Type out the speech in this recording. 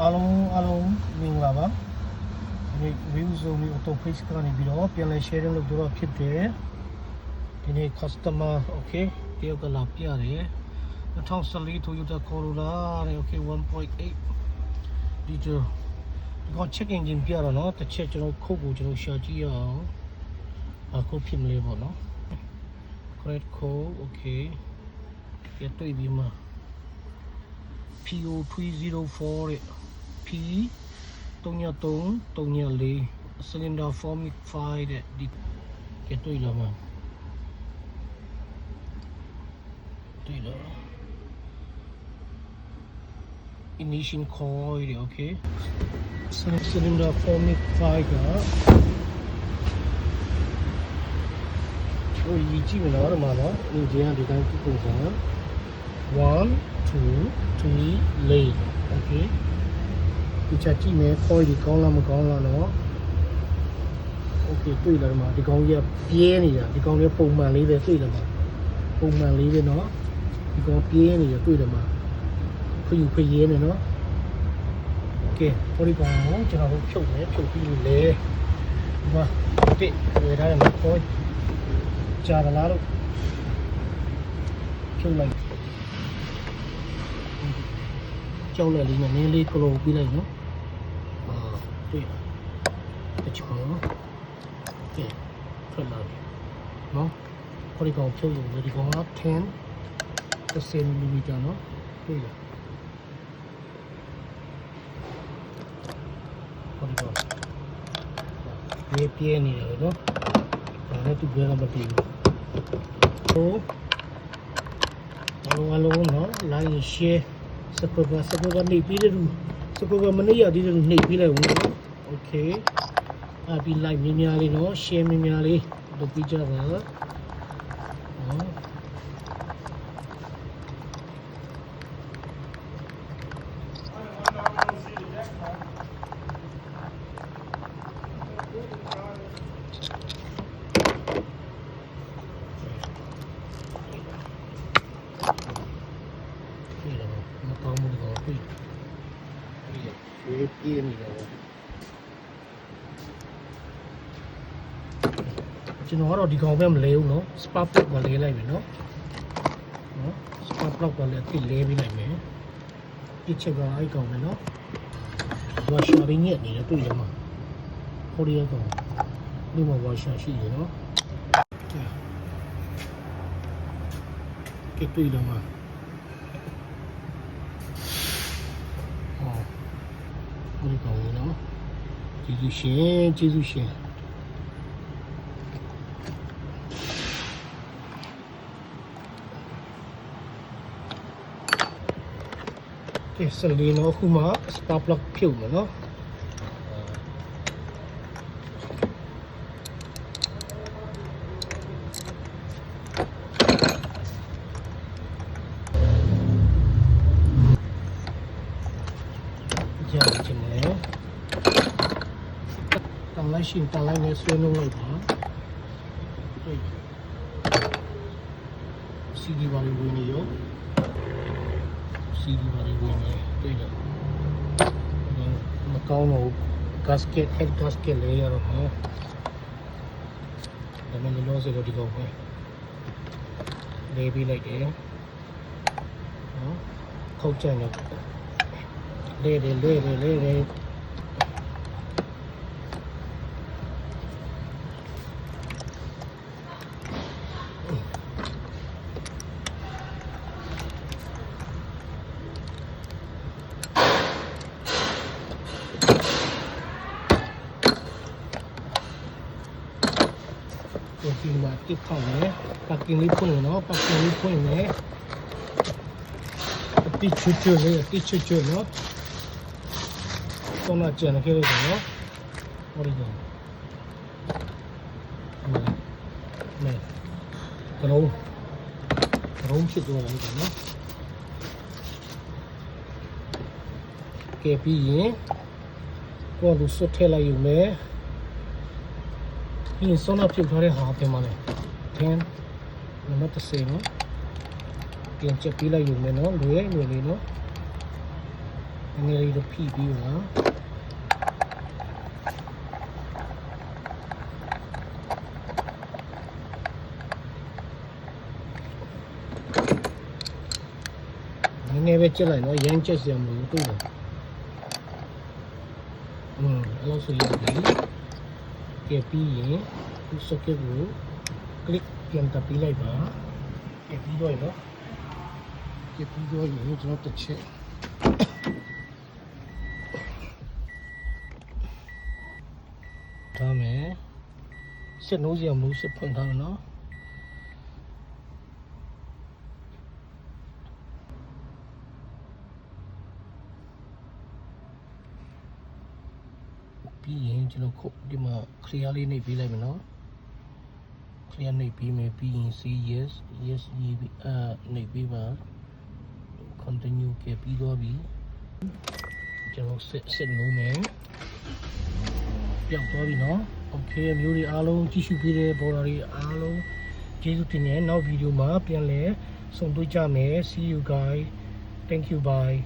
အားလုံးအားလုံးမင်္ဂလာပါဒီနေ့ view zone လေး auto page ကနေပြီးတော့ပြန်လည် sharing လုပ်တော့ဖြစ်တယ်ဒီနေ့ customer okay တယောက်ကလာပြတယ်2014 Toyota Corolla တဲ့ okay 1.8ဒီတော့ဒီက check engine ပြတော့เนาะတစ်ချက်ကျွန်တော်ခုတ်ကိုကျွန်တော်ရှာကြည့်ရအောင်အခုဖြစ်မလဲပေါ့เนาะ credit code okay ပြတွေ့ပြီးမှ PO304 တဲ့ P 303 304 cylinder formic 5တဲ့ဒီကဲတွေ့လာမှာတွေ့လာ ignition coil တဲ့ okay cylinder formic 5ကဟိုကြီးကြည့်မလားဒီမှာနော်ဒီကျန်ဒီတိုင်းကြည့်ပုံစံ one two three လေး okay ဒီချက်ကြည့်မယ် coil ဒီကောင်းလားမကောင်းလားနော် okay တွေ့လာတယ်မှာဒီကောင်ကြီးကပြဲနေတာဒီကောင်လေးပုံမှန်လေးပဲတွေ့တယ်မှာပုံမှန်လေးပဲနော်ဒီကောင်ပြဲနေတာတွေ့တယ်မှာခယူခရဲနေနော် okay ဟိုဒီကောင်ကိုကျွန်တော်တို့ဖြုတ်မယ်ဖြုတ်ပြီးလေဒီမှာတစ်ဝယ်ထားတယ်မှာ coil ကြာသလားလို့ဖြုတ်လိုက်ကြောက်လက်လေးနဲ့နည်းလေးကလောပြီးလိုက်နော်အာ တွေ့တချို့နော်ကဲထွက်လာပြီနော်ခေါ်ဒီကောင်ဖြုတ်လို့ဒီကောင်က10 10မီလီမီတာနော်တွေ့လားခေါ်ဒီကောင်ပြည့်ပြည့်နေတယ်နော်ဒါနဲ့သူပြောတာမသိဘူးဟိုအလုံးအလုံးနော် like share စပကစပကနေပြီးတဲ့လူစပကမနေ့ရသေးတဲ့လူနှိပ်ပြီးလိုက်ဦးနော် โอเคအပြီး like မြင်များလေးနော် share မြင်များလေးလုပ်ပြီးကြပါနော် ပြီလားမကောင်းဘူးဒီကောင်ပြီပြီပြေးနေတယ် ကျွန်တော်ကတော့ဒီကောင်ပဲမလဲဘူးเนาะ spark plug ကိုလဲလိုက်မယ်เนาะเนาะ spark plug ကိုလည်းတိလဲပြီးလိုက်မယ်ဒီချက်ကအဲ့ကောင်ပဲเนาะဝါရှာရင်းညက်နေတယ်တွေ့ရမှာဟိုရီယာကောင်ဒီမှာဝါရှာရှိတယ်เนาะကဲတွေ့တော့မှာ ဟောဟိုဒီကောင်လေးနော်ကျေးဇူးရှင်ကျေးဇူးရှင် ကဲစလီနော်ခုမှ spark plug ဖြုတ်မယ်နော်ကြာချင်တယ်တန်လိုက်ရှင်တန်လိုက်နဲ့ဆွဲနှုတ်လိုက်ပါတွေ့စီဒီပါလေးဝင်နေရော စီဒီပါလေးဝင်နေတွေ့တယ်မကောင်းတော့ gasket head gasket လေးရတော့ဟောဒါမှမဟုတ်ဆိုတော့ဒီကောင်ပဲလေးပြီးလိုက်တယ်နော်ခောက်ကြတယ်လေးလေးလေးလေးလေးလေး ကိုဒီမှာတစ်ဖောက်မယ်ပတ်ကင်လေးဖွင့်ရနော်ပတ်ကင်လေးဖွင့်မယ်အတိချွတ်ချွတ်လေးအတိချွတ်ချွတ်နော်တော့ကြံခဲ့ရတယ်နော်ဟောဒီကောင်မဲကလုံးကလုံးဖြစ်သွားတယ်နော်ကဲပြီးရင်ကိုယ်လူစွတ်ထည့်လိုက်ယူမယ် ပြီးရင်စောနာပြုတ်ထားတဲ့ဟာပြင်ပါလေ10နံပါတ်30နော်ပြင်ချက်ပြီးလိုက်ယူမယ်နော်လွယ်လွယ်လေးနော်နည်းနည်းလေးတော့ဖိပြီးပါနည်းနည်းပဲကြက်လိုက်နော်ရမ်းကြက်စရာမလိုဘူးတွေ့လားอืมအဲ့လိုဆိုရင်ဒီ ကဲပြီးရင်ဒီ socket ကို click ပြန်တပ်ပြီးလိုက်ပါကဲပြီးတော့ရနော်ကဲပြီးတော့ရင်ကျွန်တော်တစ်ချက်ထားမယ်စစ်နိုးစရာမလိုစစ်ဖွင့်ထားမယ်နော် ပြီးရင်ကျွန်တော်ခုတ်ဒီမှာ clear လေးနှိပ်ပေးလိုက်မယ်နော် clear နှိပ်ပြီးမယ်ပြီးရင် say yes yes ရေးပြီးအာနှိပ်ပေးပါ continue ကပြီးသွားပြီကျွန်တော်စစ်စစ်နိုးမယ်ပြောက်သွားပြီနော် okay အမျိုးတွေအားလုံးကြည့်ရှုပေးတဲ့ဘော်ဒါတွေအားလုံးကျေးဇူးတင်တယ်နောက်ဗီဒီယိုမှာပြန်လည်ဆုံတွေ့ကြမယ် see you guys thank you bye